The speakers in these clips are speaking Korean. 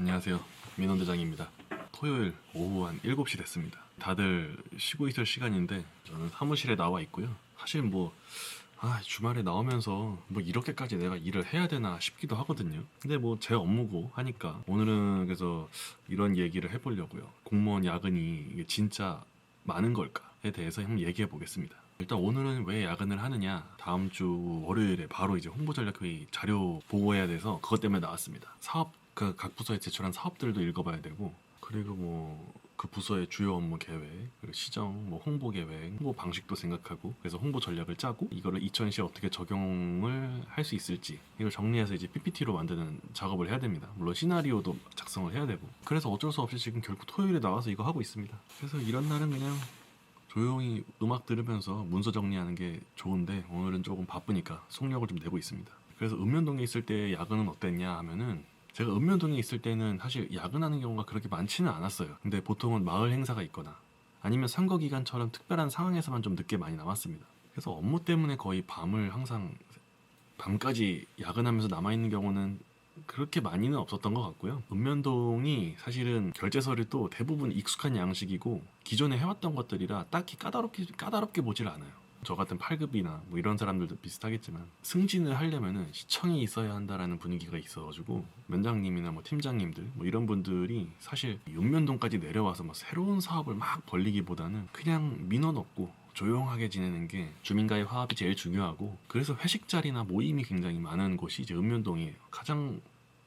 안녕하세요. 민원 대장입니다. 토요일 오후 한 7시 됐습니다. 다들 쉬고 있을 시간인데 저는 사무실에 나와 있고요. 사실 뭐 아, 주말에 나오면서 뭐 이렇게까지 내가 일을 해야 되나 싶기도 하거든요. 근데 뭐 제 업무고 하니까 오늘은 그래서 이런 얘기를 해보려고요. 공무원 야근이 진짜 많은 걸까에 대해서 한번 얘기해 보겠습니다. 일단 오늘은 왜 야근을 하느냐 다음 주 월요일에 바로 이제 홍보 전략 회의 자료 보고해야 돼서 그것 때문에 나왔습니다. 사업 그 각 부서에 제출한 사업들도 읽어봐야 되고 그리고 뭐 그 부서의 주요 업무 계획, 그리고 시정, 뭐 홍보 계획, 홍보 방식도 생각하고 그래서 홍보 전략을 짜고 이거를 2000시에 어떻게 적용을 할 수 있을지 이걸 정리해서 이제 PPT로 만드는 작업을 해야 됩니다. 물론 시나리오도 작성을 해야 되고 그래서 어쩔 수 없이 지금 결국 토요일에 나와서 이거 하고 있습니다. 그래서 이런 날은 그냥 조용히 음악 들으면서 문서 정리하는 게 좋은데 오늘은 조금 바쁘니까 속력을 좀 내고 있습니다. 그래서 읍면동에 있을 때 야근은 어땠냐 하면은 제가 읍면동에 있을 때는 사실 야근하는 경우가 그렇게 많지는 않았어요. 근데 보통은 마을 행사가 있거나 아니면 선거 기간처럼 특별한 상황에서만 좀 늦게 많이 남았습니다. 그래서 업무 때문에 거의 밤을 항상 밤까지 야근하면서 남아 있는 경우는 그렇게 많이는 없었던 것 같고요. 읍면동이 사실은 결제서를 또 대부분 익숙한 양식이고 기존에 해왔던 것들이라 딱히 까다롭게 까다롭게 보질 않아요. 저 같은 8급이나 뭐 이런 사람들도 비슷하겠지만 승진을 하려면은 시청이 있어야 한다라는 분위기가 있어가지고 면장님이나 뭐 팀장님들 뭐 이런 분들이 사실 읍면동까지 내려와서 뭐 새로운 사업을 막 벌리기보다는 그냥 민원 없고 조용하게 지내는 게 주민과의 화합이 제일 중요하고 그래서 회식 자리나 모임이 굉장히 많은 곳이 이제 읍면동이에요. 가장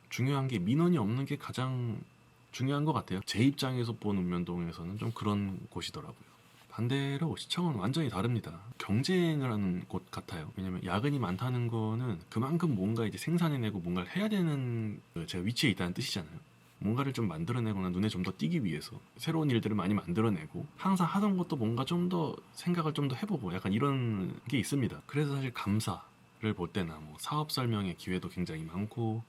중요한 게 민원이 없는 게 가장 중요한 것 같아요. 제 입장에서 본 읍면동에서는 좀 그런 곳이더라고요. 반대로 시청은 완전히 다릅니다. 경쟁을 하는 곳 같아요. 왜냐면 야근이 많다는 거는 그만큼 뭔가 이제 생산해내고 뭔가를 해야 되는 그 제가 위치에 있다는 뜻이잖아요. 뭔가를 좀 만들어내거나 눈에 좀 더 띄기 위해서 새로운 일들을 많이 만들어내고 항상 하던 것도 뭔가 좀 더 생각을 좀 더 해보고 약간 이런 게 있습니다. 그래서 사실 감사를 볼 때나 뭐 사업 설명의 기회도 굉장히 많고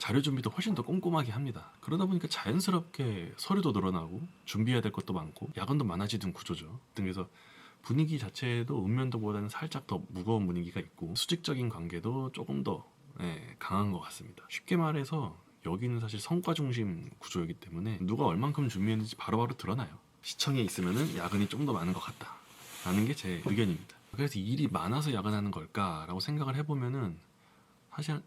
자료 준비도 훨씬 더 꼼꼼하게 합니다. 그러다 보니까 자연스럽게 서류도 늘어나고 준비해야 될 것도 많고 야근도 많아지는 구조죠. 그래서 분위기 자체도 읍면도보다는 살짝 더 무거운 분위기가 있고 수직적인 관계도 조금 더 예, 강한 것 같습니다. 쉽게 말해서 여기는 사실 성과 중심 구조이기 때문에 누가 얼만큼 준비했는지 바로바로 드러나요. 시청에 있으면은 야근이 좀 더 많은 것 같다. 라는 게 제 의견입니다. 그래서 일이 많아서 야근하는 걸까라고 생각을 해보면은 사실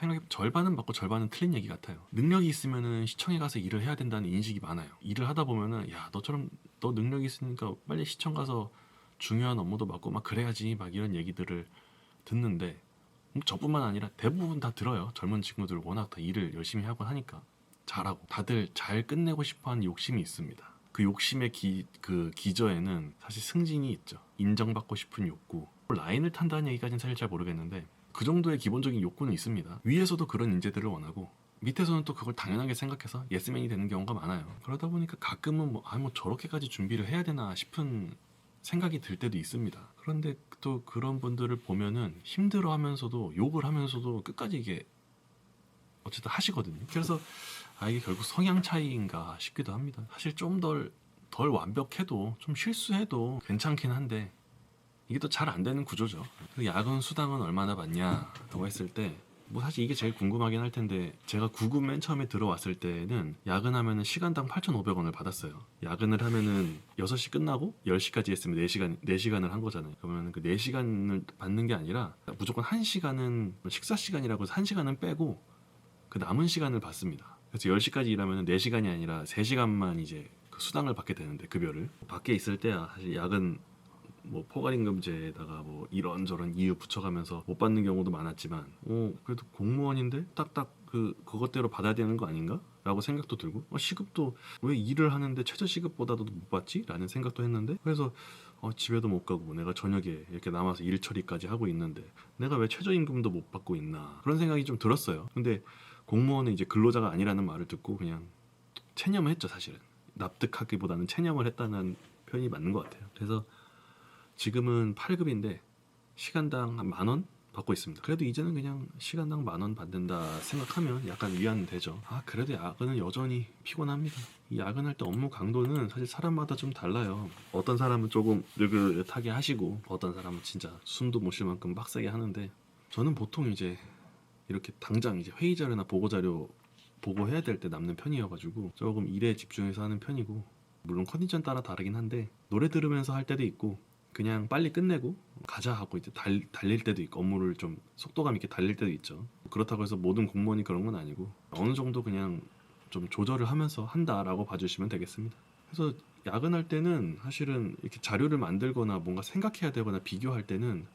생각해 절반은 맞고 절반은 틀린 얘기 같아요. 능력이 있으면은 시청에 가서 일을 해야 된다는 인식이 많아요. 일을 하다 보면은 야 너처럼 너 능력이 있으니까 빨리 시청 가서 중요한 업무도 맡고 막 그래야지 막 이런 얘기들을 듣는데 뭐 저뿐만 아니라 대부분 다 들어요. 젊은 친구들 워낙 다 일을 열심히 하고 하니까 잘하고 다들 잘 끝내고 싶어하는 욕심이 있습니다. 그 욕심의 기, 그 기저에는 사실 승진이 있죠. 인정받고 싶은 욕구. 라인을 탄다는 얘기까지는 사실 잘 모르겠는데 그 정도의 기본적인 욕구는 있습니다. 위에서도 그런 인재들을 원하고 밑에서는 또 그걸 당연하게 생각해서 예스맨이 되는 경우가 많아요. 그러다 보니까 가끔은 뭐, 아, 뭐 저렇게까지 준비를 해야 되나 싶은 생각이 들 때도 있습니다. 그런데 또 그런 분들을 보면은 힘들어 하면서도 욕을 하면서도 끝까지 이게 어쨌든 하시거든요. 그래서 아, 이게 결국 성향 차이인가 싶기도 합니다. 사실 좀 덜, 덜 완벽해도 좀 실수해도 괜찮긴 한데 이게 또 잘 안 되는 구조죠. 그 야근 수당은 얼마나 받냐라고 했을 때, 뭐 사실 이게 제일 궁금하긴 할 텐데, 제가 구금 맨 처음에 들어왔을 때는 야근하면은 시간당 8,500원을 받았어요. 야근을 하면은 6시 끝나고 10시까지 했으면 4시간, 4시간을 한 거잖아요. 그러면 그 4시간을 받는 게 아니라 무조건 1시간은 식사 시간이라고 해서 1시간은 빼고 그 남은 시간을 받습니다. 그래서 10시까지 일하면 4시간이 아니라 3시간만 이제 그 수당을 받게 되는데 급여를 밖에 있을 때야 사실 야근 뭐 포괄임 금제에다가 뭐 이런저런 이유 붙여가면서 못 받는 경우도 많았지만 어 그래도 공무원인데 딱딱 그 그것대로 받아야 되는 거 아닌가? 라고 생각도 들고 어, 시급도 왜 일을 하는데 최저 시급보다도 못 받지? 라는 생각도 했는데 그래서 어, 집에도 못 가고 내가 저녁에 이렇게 남아서 일 처리까지 하고 있는데 내가 왜 최저임금도 못 받고 있나 그런 생각이 좀 들었어요 근데 공무원은 이제 근로자가 아니라는 말을 듣고 그냥 체념을 했죠 사실은 납득하기보다는 체념을 했다는 표현이 맞는 것 같아요 그래서 지금은 8급인데 시간당 한 만 원 받고 있습니다. 그래도 이제는 그냥 시간당 만 원 받는다 생각하면 약간 위안되죠. 아 그래도 야근은 여전히 피곤합니다. 이 야근할 때 업무 강도는 사실 사람마다 좀 달라요. 어떤 사람은 조금 느긋하게 하시고 어떤 사람은 진짜 숨도 못 쉴 만큼 빡세게 하는데 저는 보통 이제 이렇게 당장 이제 회의 자료나 보고 자료 보고 해야 될 때 남는 편이어가지고 조금 일에 집중해서 하는 편이고 물론 컨디션 따라 다르긴 한데 노래 들으면서 할 때도 있고 그냥 빨리 끝내고 가자 하고 이제 달, 달릴 때도 있고 업무를 좀 속도감 있게 달릴 때도 있죠. 그렇다고 해서 모든 공무원이 그런 건 아니고 어느 정도 그냥 좀 조절을 하면서 한다라고 봐주시면 되겠습니다. 그래서 야근할 때는 사실은 이렇게 자료를 만들거나 뭔가 생각해야 되거나 비교할 때는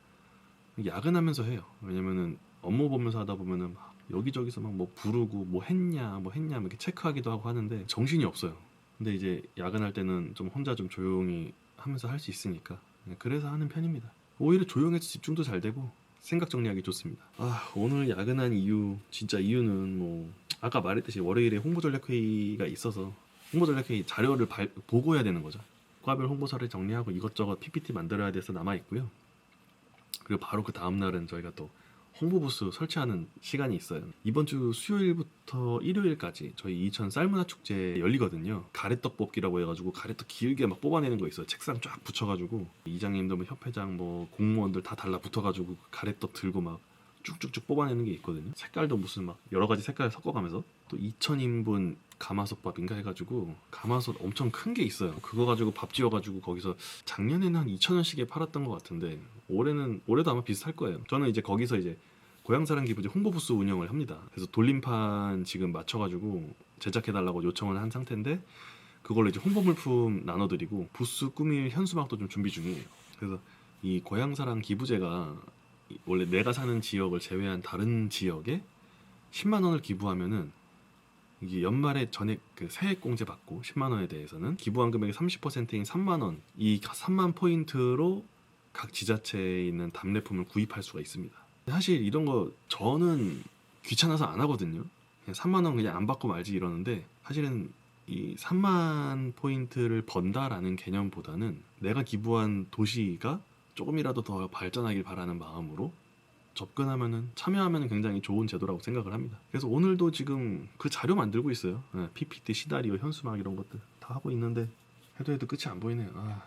야근하면서 해요. 왜냐면은 업무 보면서 하다 보면은 막 여기저기서 막 뭐 부르고 뭐 했냐 뭐 했냐 뭐 이렇게 체크하기도 하고 하는데 정신이 없어요. 근데 이제 야근할 때는 좀 혼자 좀 조용히 하면서 할 수 있으니까 네, 그래서 하는 편입니다. 오히려 조용해서 집중도 잘 되고 생각 정리하기 좋습니다. 아 오늘 야근한 이유 진짜 이유는 뭐 아까 말했듯이 월요일에 홍보 전략 회의가 있어서 홍보 전략 회의 자료를 발, 보고해야 되는 거죠. 과별 홍보서를 정리하고 이것저것 PPT 만들어야 돼서 남아 있고요. 그리고 바로 그 다음 날은 저희가 또 홍보 부스 설치하는 시간이 있어요. 이번 주 수요일부터 일요일까지 저희 이천 쌀문화 축제 열리거든요. 가래떡 뽑기라고 해가지고 가래떡 길게 막 뽑아내는 거 있어요. 책상 쫙 붙여가지고 이장님들, 뭐 협회장, 뭐 공무원들 다 달라붙어가지고 그 가래떡 들고 막 쭉쭉쭉 뽑아내는 게 있거든요. 색깔도 무슨 막 여러 가지 색깔 섞어가면서 또 2,000인분 가마솥밥인가 해가지고 가마솥 엄청 큰 게 있어요. 그거 가지고 밥 지어가지고 거기서 작년에는 한 2,000원씩에 팔았던 것 같은데 올해는 올해도 아마 비슷할 거예요. 저는 이제 거기서 이제 고향사랑 기부제 홍보 부스 운영을 합니다. 그래서 돌림판 지금 맞춰가지고 제작해달라고 요청을 한 상태인데 그걸로 이제 홍보 물품 나눠드리고 부스 꾸밀 현수막도 좀 준비 중이에요. 그래서 이 고향사랑 기부제가 이- 원래 내가 사는 지역을 제외한 다른 지역에 10만 원을 기부하면은 이게 연말에 전액 그 세액 공제 받고 10만 원에 대해서는 기부한 금액의 30%인 3만 원, 이 3만 포인트로 각 지자체에 있는 답례품을 구입할 수가 있습니다. 사실 이런 거 저는 귀찮아서 안 하거든요. 그냥 3만 원 그냥 안 받고 말지 이러는데 사실은 이 3만 포인트를 번다라는 개념보다는 내가 기부한 도시가 조금이라도 더 발전하길 바라는 마음으로 접근하면은 참여하면은 굉장히 좋은 제도라고 생각을 합니다. 그래서 오늘도 지금 그 자료 만들고 있어요. 예, PPT, 시나리오, 현수막 이런 것들 다 하고 있는데 해도 해도 끝이 안 보이네요. 아.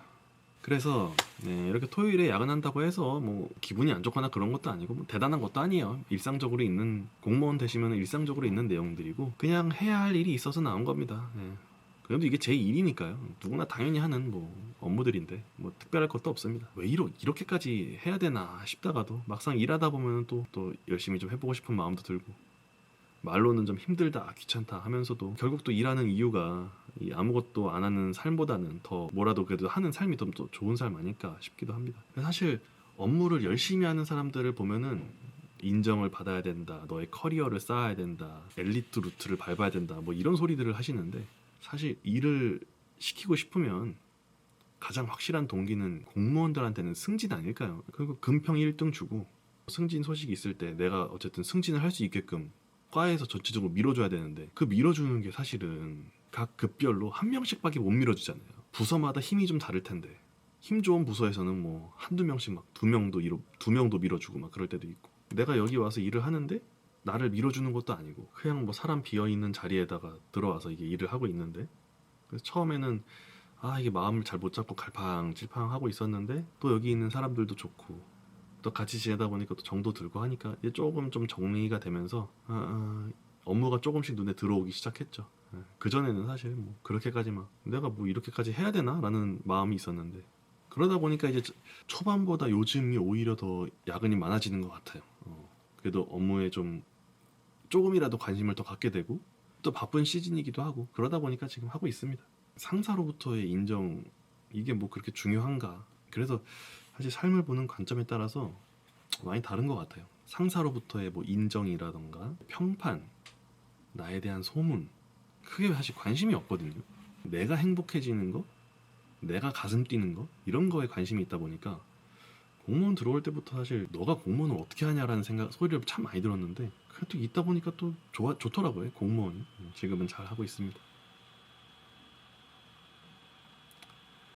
그래서 네, 이렇게 토요일에 야근한다고 해서 뭐 기분이 안 좋거나 그런 것도 아니고 뭐 대단한 것도 아니에요. 일상적으로 있는 공무원 되시면 일상적으로 있는 내용들이고 그냥 해야 할 일이 있어서 나온 겁니다. 예. 그래도 이게 제 일이니까요. 누구나 당연히 하는 뭐 업무들인데 뭐 특별할 것도 없습니다. 왜 이러, 이렇게까지 해야 되나 싶다가도 막상 일하다 보면 또, 또 열심히 좀 해보고 싶은 마음도 들고 말로는 좀 힘들다 귀찮다 하면서도 결국 또 일하는 이유가 이 아무것도 안 하는 삶보다는 더 뭐라도 그래도 하는 삶이 좀 더 좋은 삶 아닐까 싶기도 합니다. 사실 업무를 열심히 하는 사람들을 보면은 인정을 받아야 된다, 너의 커리어를 쌓아야 된다, 엘리트 루트를 밟아야 된다, 뭐 이런 소리들을 하시는데 사실 일을 시키고 싶으면 가장 확실한 동기는 공무원들한테는 승진 아닐까요? 그리고 금평 1등 주고 승진 소식이 있을 때 내가 어쨌든 승진을 할 수 있게끔 과에서 전체적으로 밀어줘야 되는데 그 밀어주는 게 사실은 각 급별로 한 명씩밖에 못 밀어주잖아요. 부서마다 힘이 좀 다를 텐데 힘 좋은 부서에서는 뭐 한두 명씩 막 두 명도 밀어 두 명도 밀어주고 막 그럴 때도 있고 내가 여기 와서 일을 하는데 나를 밀어주는 것도 아니고 그냥 뭐 사람 비어 있는 자리에다가 들어와서 이게 일을 하고 있는데 그래서 처음에는 아 이게 마음을 잘 못 잡고 갈팡질팡 하고 있었는데 또 여기 있는 사람들도 좋고 또 같이 지내다 보니까 또 정도 들고 하니까 이제 조금 좀 정리가 되면서 아, 아, 업무가 조금씩 눈에 들어오기 시작했죠. 그 전에는 사실 뭐 그렇게까지 막 내가 뭐 이렇게까지 해야 되나라는 마음이 있었는데 그러다 보니까 이제 초반보다 요즘이 오히려 더 야근이 많아지는 것 같아요. 어, 그래도 업무에 좀 조금이라도 관심을 더 갖게 되고 또 바쁜 시즌이기도 하고 그러다 보니까 지금 하고 있습니다. 상사로부터의 인정 이게 뭐 그렇게 중요한가? 그래서 사실 삶을 보는 관점에 따라서 많이 다른 것 같아요. 상사로부터의 뭐 인정이라던가 평판, 나에 대한 소문 크게 사실 관심이 없거든요. 내가 행복해지는 거, 내가 가슴 뛰는 거 이런 거에 관심이 있다 보니까 공무원 들어올 때부터 사실 너가 공무원을 어떻게 하냐라는 생각 소리를 참 많이 들었는데 그래도 있다 보니까 또 좋아 좋더라고요 공무원이 지금은 잘 하고 있습니다.